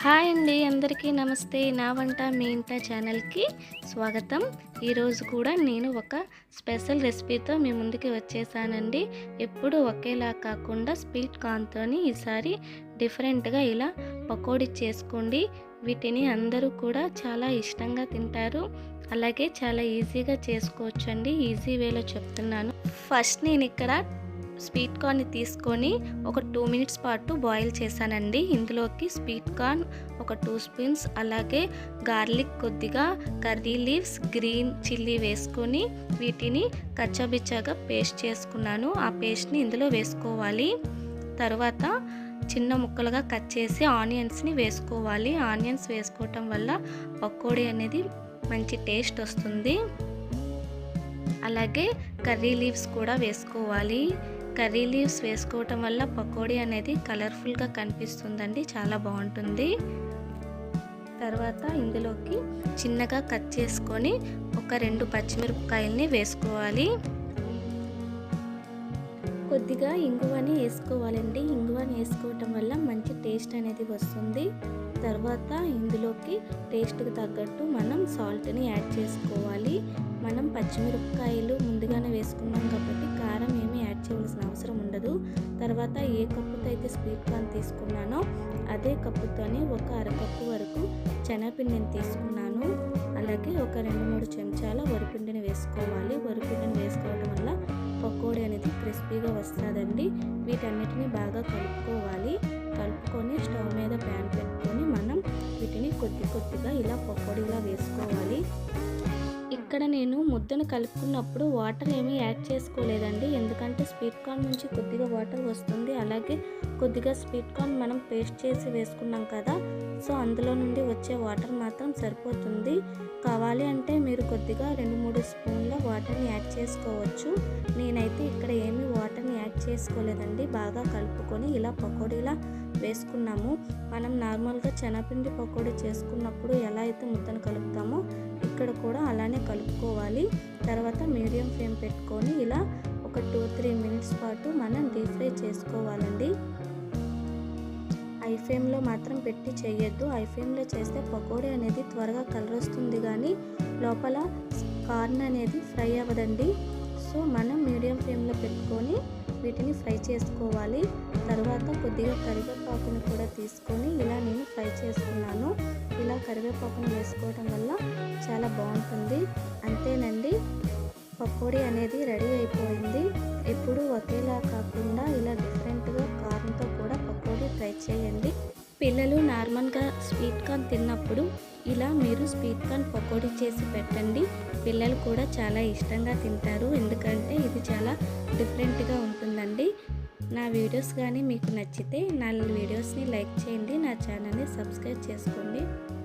Hi అండి అందరికీ నమస్తే. నా వంట మీ ఇంట ఛానల్కి స్వాగతం. ఈరోజు కూడా నేను ఒక స్పెషల్ రెసిపీతో మీ ముందుకి వచ్చేసానండి. ఎప్పుడు ఒకేలా కాకుండా స్వీట్ కార్న్తోని ఈసారి డిఫరెంట్గా ఇలా పకోడీ చేసుకోండి. వీటిని అందరూ కూడా చాలా ఇష్టంగా తింటారు. అలాగే చాలా ఈజీగా చేసుకోవచ్చండి. ఈజీ వేలో చెప్తున్నాను. ఫస్ట్ నేను ఇక్కడ స్వీట్ కార్న్ తీసుకొని ఒక టూ మినిట్స్ పాటు బాయిల్ చేశానండి. ఇందులోకి స్వీట్ కార్న్ ఒక టూ స్పూన్స్ అలాగే గార్లిక్ కొద్దిగా కర్రీ లీవ్స్ గ్రీన్ చిల్లీ వేసుకొని వీటిని కచ్చాబిచ్చాగా పేస్ట్ చేసుకున్నాను. ఆ పేస్ట్ని ఇందులో వేసుకోవాలి. తర్వాత చిన్న ముక్కలుగా కట్ చేసి ఆనియన్స్ని వేసుకోవాలి. ఆనియన్స్ వేసుకోవటం వల్ల పకోడీ అనేది మంచి టేస్ట్ వస్తుంది. అలాగే కర్రీ లీవ్స్ కూడా వేసుకోవాలి. కర్రీ లీవ్స్ వేసుకోవటం వల్ల పకోడీ అనేది కలర్ఫుల్గా కనిపిస్తుందండి. చాలా బాగుంటుంది. తర్వాత ఇందులోకి చిన్నగా కట్ చేసుకొని ఒక రెండు పచ్చిమిరపకాయల్ని వేసుకోవాలి. కొద్దిగా ఇంగువని వేసుకోవాలండి. ఇంగువని వేసుకోవటం వల్ల మంచి టేస్ట్ అనేది వస్తుంది. తర్వాత ఇందులోకి టేస్ట్కి తగ్గట్టు మనం సాల్ట్ని యాడ్ చేసుకోవాలి. మనం పచ్చిమిరపకాయలు ముందుగానే వేసుకున్నాం కాబట్టి కారం ఏమీ యాడ్ చేయవలసిన అవసరం ఉండదు. తర్వాత ఏ కప్పుతో అయితే స్వీట్ కార్న్ తీసుకున్నానో అదే కప్పుతోనే ఒక అరకప్పు వరకు శనగపిండిని తీసుకున్నాను. అలాగే ఒక రెండు మూడు చెంచాల వరిపిండిని వేసుకోవాలి. వరిపిండిని వేసుకోవడం వల్ల పకోడీ అనేది క్రిస్పీగా వస్తుందండి. వీటన్నిటిని బాగా కలుపుకోవాలి. కలుపుకొని స్టవ్ మీద ప్యాన్ పెట్టుకొని మనం వీటిని కొద్ది కొద్దిగా ఇలా పకోడీలా వేసుకోవాలి. ఇక్కడ నేను ముద్దను కలుపుకున్నప్పుడు వాటర్ ఏమీ యాడ్ చేసుకోలేదండి. ఎందుకంటే స్వీట్ కార్న్ నుంచి కొద్దిగా వాటర్ వస్తుంది. అలాగే కొద్దిగా స్వీట్ కార్న్ మనం పేస్ట్ చేసి వేసుకున్నాం కదా సో అందులో నుండి వచ్చే వాటర్ మాత్రం సరిపోతుంది. కావాలి అంటే మీరు కొద్దిగా రెండు మూడు స్పూన్ల వాటర్ని యాడ్ చేసుకోవచ్చు. నేనైతే ఇక్కడ ఏమీ వాటర్ని యాడ్ చేసుకోలేదండి. బాగా కలుపుకొని ఇలా పకోడీలా వేసుకున్నాము. మనం నార్మల్గా శనగపిండి పకోడీ చేసుకున్నప్పుడు ఎలా అయితే ముద్దను కలుపుతామో ఇక్కడ కూడా అలానే కలుపుకోవాలి. తర్వాత మీడియం ఫ్లేమ్ పెట్టుకొని ఇలా ఒక టూ త్రీ మినిట్స్ పాటు మనం డీప్ ఫ్రై చేసుకోవాలండి. ఐ ఫ్లేమ్లో మాత్రం పెట్టి చేయొద్దు. ఐ ఫ్లేమ్లో చేస్తే పకోడీ అనేది త్వరగా కలర్ వస్తుంది కానీ లోపల కార్న్ అనేది ఫ్రై అవ్వదండి. సో మనం మీడియం ఫ్లేమ్లో పెట్టుకొని వీటిని ఫ్రై చేసుకోవాలి. తర్వాత కొద్దిగా కరివేపాకును కూడా తీసుకొని ఇలా నేను ఫ్రై చేసుకున్నాను. ఇలా కరివేపాకును వేసుకోవడం వల్ల చాలా బాగుంటుంది. అంతేనండి పకోడీ అనేది రెడీ అయిపోయింది. ఎప్పుడు ఒకేలా కాకుండా ఇలా డిఫరెంట్గా కారంతో కూడా పకోడీ ట్రై చేయండి. పిల్లలు నార్మల్గా స్వీట్ కార్న్ తిన్నప్పుడు ఇలా మీరు స్వీట్ కార్న్ పకోడీ చేసి పెట్టండి. పిల్లలు కూడా చాలా ఇష్టంగా తింటారు. ఎందుకంటే ఇది చాలా డిఫరెంట్గా ఉంటుందండి. నా వీడియోస్ కానీ మీకు నచ్చితే నా వీడియోస్ని లైక్ చేయండి. నా ఛానల్ని సబ్స్క్రైబ్ చేసుకోండి.